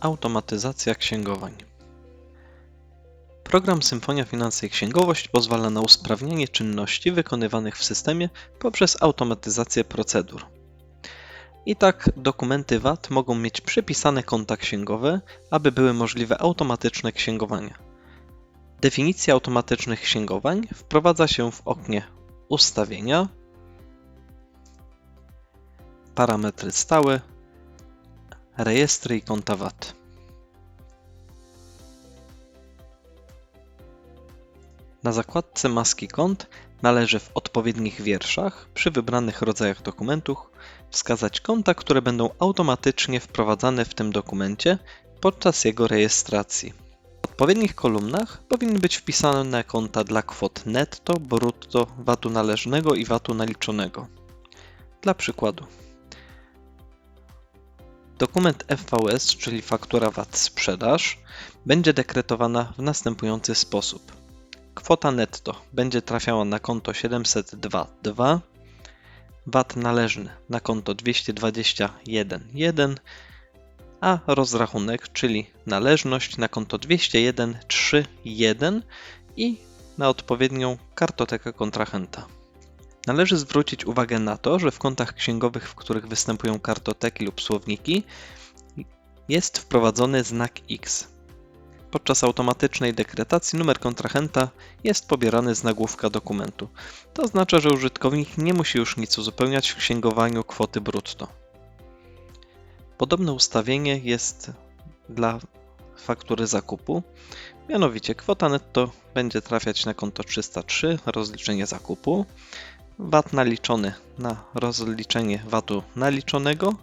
Automatyzacja księgowań. Program Symfonia Finanse i Księgowość pozwala na usprawnienie czynności wykonywanych w systemie poprzez automatyzację procedur. I tak dokumenty VAT mogą mieć przypisane konta księgowe, aby były możliwe automatyczne księgowanie. Definicję automatycznych księgowań wprowadza się w oknie Ustawienia, Parametry stałe, Rejestry i konta VAT. Na zakładce Maski kont należy w odpowiednich wierszach przy wybranych rodzajach dokumentów wskazać konta, które będą automatycznie wprowadzane w tym dokumencie podczas jego rejestracji. W odpowiednich kolumnach powinny być wpisane konta dla kwot netto, brutto, VAT-u należnego i VAT-u naliczonego. Dla przykładu. Dokument FVS, czyli faktura VAT sprzedaż, będzie dekretowana w następujący sposób. Kwota netto będzie trafiała na konto 702.2, VAT należny na konto 221.1, a rozrachunek, czyli należność na konto 201.3.1 i na odpowiednią kartotekę kontrahenta. Należy zwrócić uwagę na to, że w kontach księgowych, w których występują kartoteki lub słowniki, jest wprowadzony znak X. Podczas automatycznej dekretacji numer kontrahenta jest pobierany z nagłówka dokumentu. To oznacza, że użytkownik nie musi już nic uzupełniać w księgowaniu kwoty brutto. Podobne ustawienie jest dla faktury zakupu. Mianowicie kwota netto będzie trafiać na konto 303, rozliczenie zakupu. VAT naliczony na rozliczenie VAT-u naliczonego,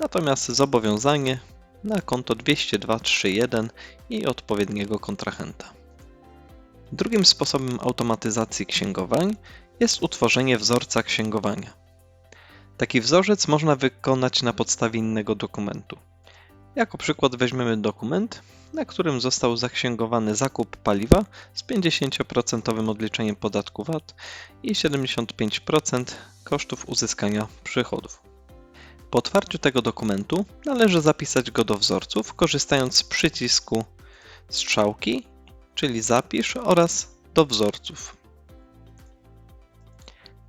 natomiast zobowiązanie na konto 20231 i odpowiedniego kontrahenta. Drugim sposobem automatyzacji księgowań jest utworzenie wzorca księgowania. Taki wzorzec można wykonać na podstawie innego dokumentu. Jako przykład weźmiemy dokument, na którym został zaksięgowany zakup paliwa z 50% odliczeniem podatku VAT i 75% kosztów uzyskania przychodów. Po otwarciu tego dokumentu należy zapisać go do wzorców, korzystając z przycisku strzałki, czyli zapisz oraz do wzorców.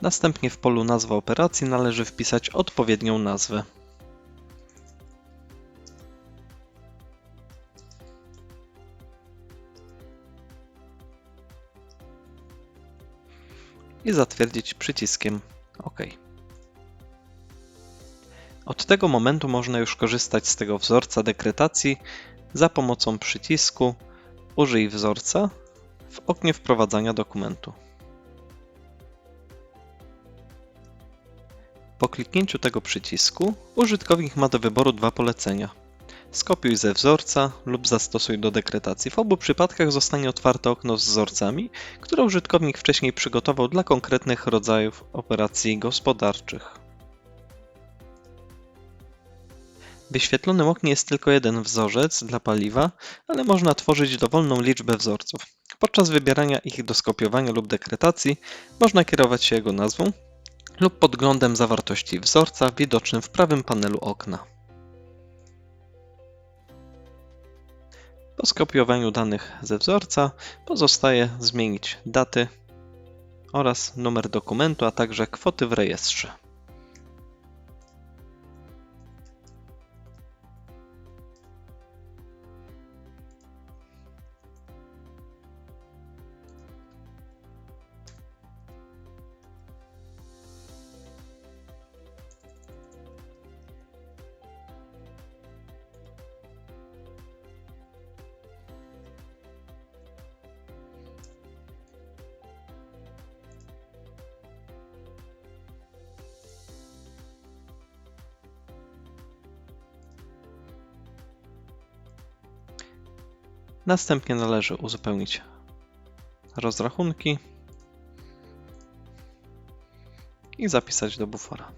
Następnie w polu nazwa operacji należy wpisać odpowiednią nazwę. I zatwierdzić przyciskiem OK. Od tego momentu można już korzystać z tego wzorca dekretacji za pomocą przycisku Użyj wzorca w oknie wprowadzania dokumentu. Po kliknięciu tego przycisku użytkownik ma do wyboru dwa polecenia. Skopiuj ze wzorca lub zastosuj do dekretacji. W obu przypadkach zostanie otwarte okno z wzorcami, które użytkownik wcześniej przygotował dla konkretnych rodzajów operacji gospodarczych. W wyświetlonym oknie jest tylko jeden wzorzec dla paliwa, ale można tworzyć dowolną liczbę wzorców. Podczas wybierania ich do skopiowania lub dekretacji można kierować się jego nazwą lub podglądem zawartości wzorca widocznym w prawym panelu okna. Po skopiowaniu danych ze wzorca pozostaje zmienić daty oraz numer dokumentu, a także kwoty w rejestrze. Następnie należy uzupełnić rozrachunki i zapisać do bufora.